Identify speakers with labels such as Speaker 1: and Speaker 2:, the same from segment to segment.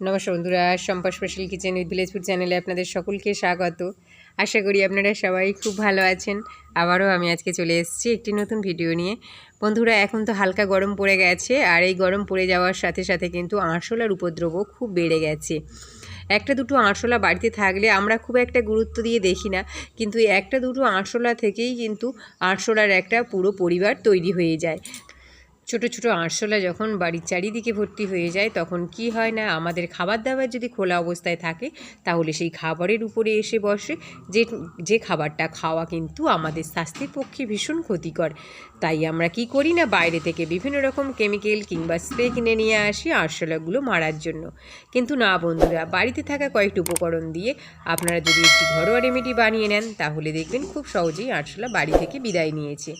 Speaker 1: নমস্কার বন্ধুরা Sampa special kitchen with village food চ্যানেলে আপনাদের সকলকে স্বাগত। আশা করি আপনারা সবাই খুব ভালো আছেন। আবারও আমি আজকে চলে এসেছি একটি নতুন ভিডিও নিয়ে। বন্ধুরা, এখন তো হালকা গরম পড়ে গেছে আর এই গরম পড়ে যাওয়ার সাথে সাথে কিন্তু আরশোলার উপদ্রবও খুব বেড়ে গেছে। একটা দুটো আরশোলা বাড়িতে থাকলে আমরা খুব একটা গুরুত্ব দিয়ে দেখি না, কিন্তু একটা দুটো আরশোলা থেকেই কিন্তু আরশোলার একটা পুরো পরিবার তৈরি হয়ে যায়। ছোট ছোট আরশোলা যখন বাড়ির চারিদিকে ভর্তি হয়ে যায়, তখন কি হয় না, আমাদের খাবার দাবার যদি খোলা অবস্থায় থাকে, তাহলে সেই খাবারের উপরে এসে বসে। যে যে খাবারটা খাওয়া কিন্তু আমাদের স্বাস্থ্যের পক্ষে ভীষণ ক্ষতিকর। তাই আমরা কি করি না, বাইরে থেকে বিভিন্ন রকম কেমিক্যাল কিংবা স্প্রে কিনে নিয়ে আসি আরশোলাগুলো মারার জন্য। কিন্তু না বন্ধুরা, বাড়িতে থাকা কয়েকটি উপকরণ দিয়ে আপনারা যদি একটি ঘরোয়া রেমেডি বানিয়ে নেন, তাহলে দেখবেন খুব সহজেই আরশোলা বাড়ি থেকে বিদায় নিয়েছে।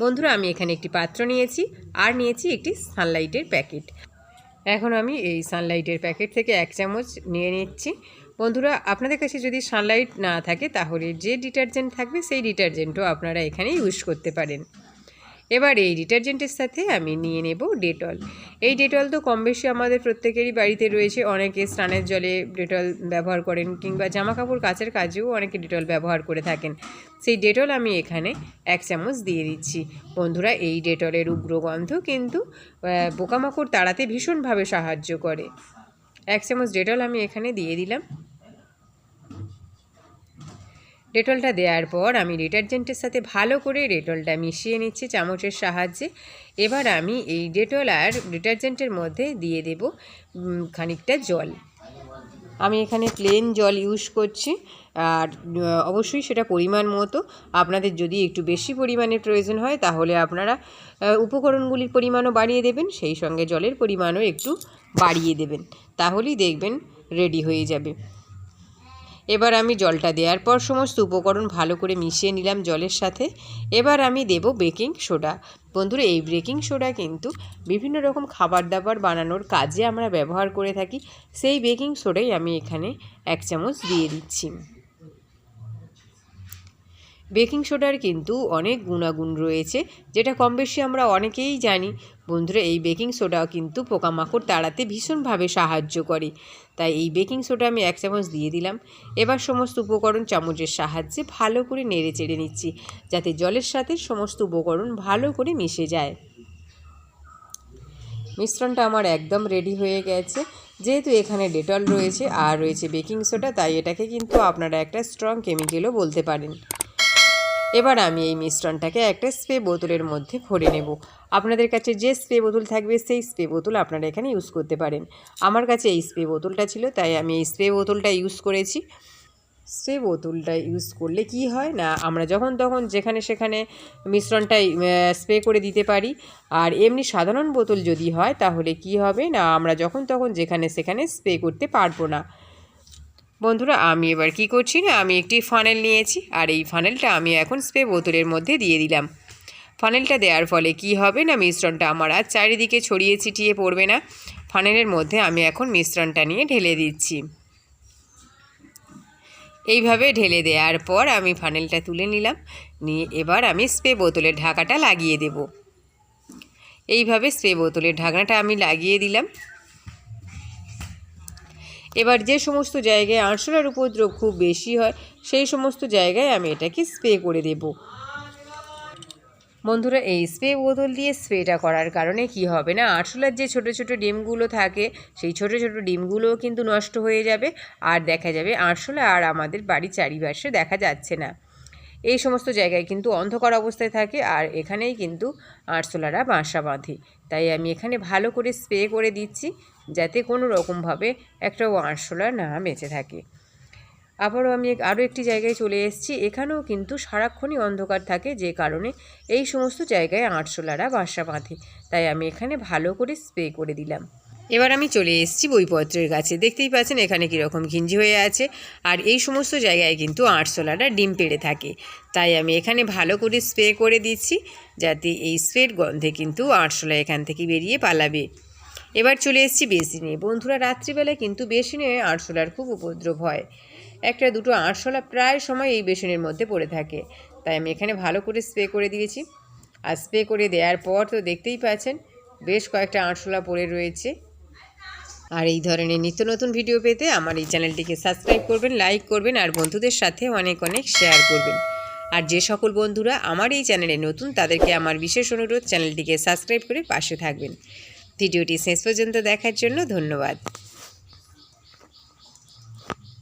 Speaker 1: বন্ধুরা, আমি এখানে একটি পাত্র নিয়েছি আর নিয়েছি একটি সানলাইটের প্যাকেট। এখন আমি এই সানলাইটের প্যাকেট থেকে এক চামচ নিয়ে নিচ্ছি। বন্ধুরা, আপনাদের কাছে যদি সানলাইট না থাকে, তাহলে যে ডিটারজেন্ট থাকবে, সেই ডিটারজেন্টও আপনারা এখানে ইউজ করতে পারেন। এবার এই ডিটারজেন্টের সাথে আমি নিয়ে নেব ডেটল। এই ডেটল তো কম বেশি আমাদের প্রত্যেকেরই বাড়িতে রয়েছে। অনেকে স্নানের জলে ডেটল ব্যবহার করেন কিংবা জামা কাপড় কাচের কাজেও অনেকে ডেটল ব্যবহার করে থাকেন। সেই ডেটল আমি এখানে এক চামচ দিয়ে দিচ্ছি। বন্ধুরা, এই ডেটলের উগ্র গন্ধ কিন্তু পোকামাকড় তাড়াতে ভীষণভাবে সাহায্য করে। এক চামচ ডেটল আমি এখানে দিয়ে দিলাম। ডেটলটা দেওয়ার পর আমি ডিটারজেন্টের সাথে ভালো করে ডেটলটা মিশিয়ে নিচ্ছি চামচের সাহায্যে। এবার আমি এই ডেটল আর ডিটারজেন্টের মধ্যে দিয়ে দেব খানিকটা জল। আমি এখানে প্লেন জল ইউজ করছি। আর অবশ্যই সেটা পরিমাণ মতো। আপনাদের যদি একটু বেশি পরিমাণে প্রয়োজন হয়, তাহলে আপনারা উপকরণগুলির পরিমাণও বাড়িয়ে দেবেন, সেই সঙ্গে জলের পরিমাণও একটু বাড়িয়ে দেবেন। তাহলেই দেখবেন রেডি হয়ে যাবে। এবার আমি জলটা দেওয়ার পর সমস্ত উপকরণ ভালো করে মিশিয়ে নিলাম জলের সাথে। এবার আমি দেব বেকিং সোডা। বন্ধুরা, এই বেকিং সোডা কিন্তু বিভিন্ন রকম খাবার দাবার বানানোর কাজে আমরা ব্যবহার করে থাকি। সেই বেকিং সোডাই আমি এখানে এক চামচ দিয়ে দিচ্ছি। বেকিং সোডার কিন্তু অনেক গুণাগুণ রয়েছে, যেটা কম বেশি আমরা অনেকেই জানি। বন্ধুরা, এই বেকিং সোডাও কিন্তু পোকামাকড় তাড়াতে ভীষণভাবে সাহায্য করে। তাই এই বেকিং সোডা আমি এক চামচ দিয়ে দিলাম। এবার সমস্ত উপকরণ চামচের সাহায্যে ভালো করে নেড়ে চেড়ে নিচ্ছি, যাতে জলের সাথে সমস্ত উপকরণ ভালো করে মিশে যায়। মিশ্রণটা আমার একদম রেডি হয়ে গেছে। যেহেতু এখানে ডেটল রয়েছে আর রয়েছে বেকিং সোডা, তাই এটাকে কিন্তু আপনারা একটা স্ট্রং কেমিক্যালও বলতে পারেন। এবার আমি এই মিশ্রণটাকে একটা স্প্রে বোতলের মধ্যে ভরে নেব। আপনাদের কাছে যে স্প্রে বোতল থাকবে, সেই স্প্রে বোতল আপনারা এখানে ইউজ করতে পারেন। আমার কাছে এই স্প্রে বোতলটা ছিল, তাই আমি এই স্প্রে বোতলটা ইউজ করেছি। স্প্রে বোতলটা ইউজ করলে কি হয় না, আমরা যখন তখন যেখানে সেখানে মিশ্রণটা স্প্রে করে দিতে পারি। আর এমনি সাধারণ বোতল যদি হয়, তাহলে কি হবে না, আমরা যখন তখন যেখানে সেখানে স্প্রে করতে পারব না। বন্ধুরা, আমি এবার কি করছি না, আমি একটি ফানেল নিয়েছি, আর এই ফানেলটা আমি এখন স্প্রে বোতলের মধ্যে দিয়ে দিলাম। ফানেলটা দেওয়ার ফলে কি হবে না, মিশ্রণটা আমার আর চারিদিকে ছড়িয়ে ছিটিয়ে পড়বে না। ফানেলের মধ্যে আমি এখন মিশ্রণটা নিয়ে ঢেলে দিচ্ছি। এইভাবে ঢেলে দেওয়ার পর আমি ফানেলটা তুলে নিলাম, নিয়ে এবার আমি স্প্রে বোতলের ঢাকাটা লাগিয়ে দেব। এইভাবে স্প্রে বোতলের ঢাকনাটা আমি লাগিয়ে দিলাম। এবার যে সমস্ত জায়গায় আরশোলার উপদ্রব খুব বেশি হয়, সেই সমস্ত জায়গায় আমি এটাকে স্প্রে করে দেব। বন্ধুরা, এই স্প্রে বোতল দিয়ে স্প্রেটা করার কারণে কি হবে না? আরশোলার যে ছোট ছোট ডিমগুলো থাকে, সেই ছোট ছোট ডিমগুলোও কিন্তু নষ্ট হয়ে যাবে। আর দেখা যাবে আরশোলা আর আমাদের বাড়ি চারিপাশে দেখা যাচ্ছে না। এই সমস্ত জায়গায় কিন্তু অন্ধকার অবস্থায় থাকে আর এখানেই কিন্তু আরশোলারা বাসা বাঁধে। তাই আমি এখানে ভালো করে স্প্রে করে দিচ্ছি যাতে কোনো রকমভাবে একটা আরশোলা না বেঁচে থাকে। আবারও আমি আরও একটি জায়গায় চলে এসেছি। এখানেও কিন্তু সারাক্ষণই অন্ধকার থাকে যে কারণে এই সমস্ত জায়গায় আরশোলারা বাসা বাঁধে। তাই আমি এখানে ভালো করে স্প্রে করে দিলাম। এবার আমি চলে এসেছি বইপত্রের কাছে। দেখতেই পাচ্ছেন এখানে কীরকম ঘিঞ্জি হয়ে আছে। আর এই সমস্ত জায়গায় কিন্তু আরশোলারা ডিম পেড়ে থাকে। তাই আমি এখানে ভালো করে স্প্রে করে দিচ্ছি, যাতে এই স্প্রের গন্ধে কিন্তু আরশোলা এখান থেকে বেরিয়ে পালাবে। এবার চলে এসেছি বেসিনে। বন্ধুরা, রাত্রিবেলায় কিন্তু বেসিনে আরশোলার খুব উপদ্রব হয়। একটা দুটো আরশোলা প্রায় সময় এই বেসনের মধ্যে পড়ে থাকে। তাই আমি এখানে ভালো করে স্প্রে করে দিয়েছি। আর স্প্রে করে দেওয়ার পর তো দেখতেই পাচ্ছেন, বেশ কয়েকটা আরশোলা পড়ে রয়েছে। আর এই ধরনের নিত্য নতুন ভিডিও পেতে আমার এই চ্যানেলটিকে সাবস্ক্রাইব করবেন লাইক করবেন আর বন্ধুদের সাথে অনেক অনেক শেয়ার করবেন। আর যে সকল বন্ধুরা আমার এই চ্যানেলে নতুন, তাদেরকে আমার বিশেষ অনুরোধ, চ্যানেলটিকে সাবস্ক্রাইব করে পাশে থাকবেন। ভিডিওটি শেষ পর্যন্ত দেখার জন্য ধন্যবাদ।